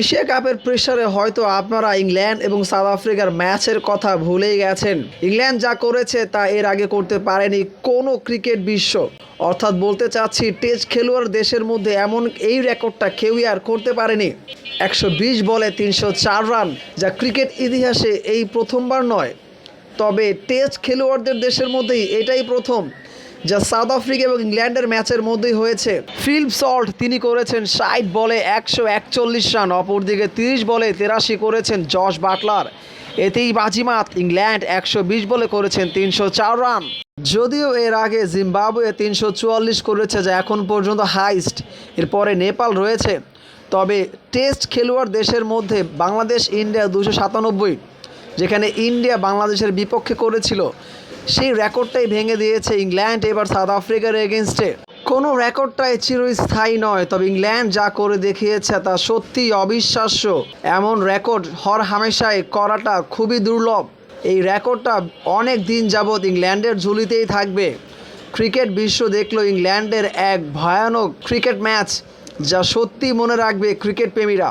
Asia কাপের প্রেসারে হয়তো আপনারা ইংল্যান্ড এবং সাউথ আফ্রিকার ম্যাচের কথা ভুলেই গেছেন। ইংল্যান্ড যা করেছে তা এর আগে করতে পারেনি কোনো ক্রিকেট বিশ্ব। অর্থাৎ বলতে চাচ্ছি টেস্ট খেলোয়াড় দেশের মধ্যে এমন এই রেকর্ডটা কেউই আর করতে পারেনি। একশো বিশ বলে তিনশো চার রান, যা ক্রিকেট ইতিহাসে এই প্রথমবার নয়। তবে টেস্ট খেলোয়াড়দের দেশের মধ্যেই এটাই প্রথম। যা সাউথ আফ্রিকা এবং ইংল্যান্ডের ম্যাচের মধ্যেই হয়েছে। ফিল্প সল্ট তিনি করেছেন ষাট বলে একশো একচল্লিশ রান, অপরদিকে তিরিশ বলে তেরাশি করেছেন জশ বাটলার। এতেই বাজিমাত, ইংল্যান্ড একশো বিশ বলে করেছেন তিনশো চার রান। যদিও এর আগে জিম্বাবুয়ে তিনশো চুয়াল্লিশ করেছে, যা এখন পর্যন্ত হাইস্ট। এরপরে নেপাল রয়েছে। তবে টেস্ট খেলোয়াড় দেশের মধ্যে বাংলাদেশ, ইন্ডিয়া দুশো সাতানব্বই। যেখানে ইন্ডিয়া বাংলাদেশের বিপক্ষে করেছিল। সেই রেকর্ডটাই ভেঙে দিয়েছে ইংল্যান্ড, এবার সাউথ আফ্রিকার এগেনস্টে কোনো রেকর্ডটাই চিরস্থায়ী নয়, তবে ইংল্যান্ড যা করে দেখিয়েছে তা সত্যিই অবিশ্বাস্য। এমন রেকর্ড হর হামেশায় করাটা খুবই দুর্লভ। এই রেকর্ডটা অনেক দিন যাবৎ ইংল্যান্ডের ঝুলিতেই থাকবে। ক্রিকেট বিশ্ব দেখল ইংল্যান্ডের এক ভয়ানক ক্রিকেট ম্যাচ, যা সত্যি মনে রাখবে ক্রিকেট প্রেমীরা।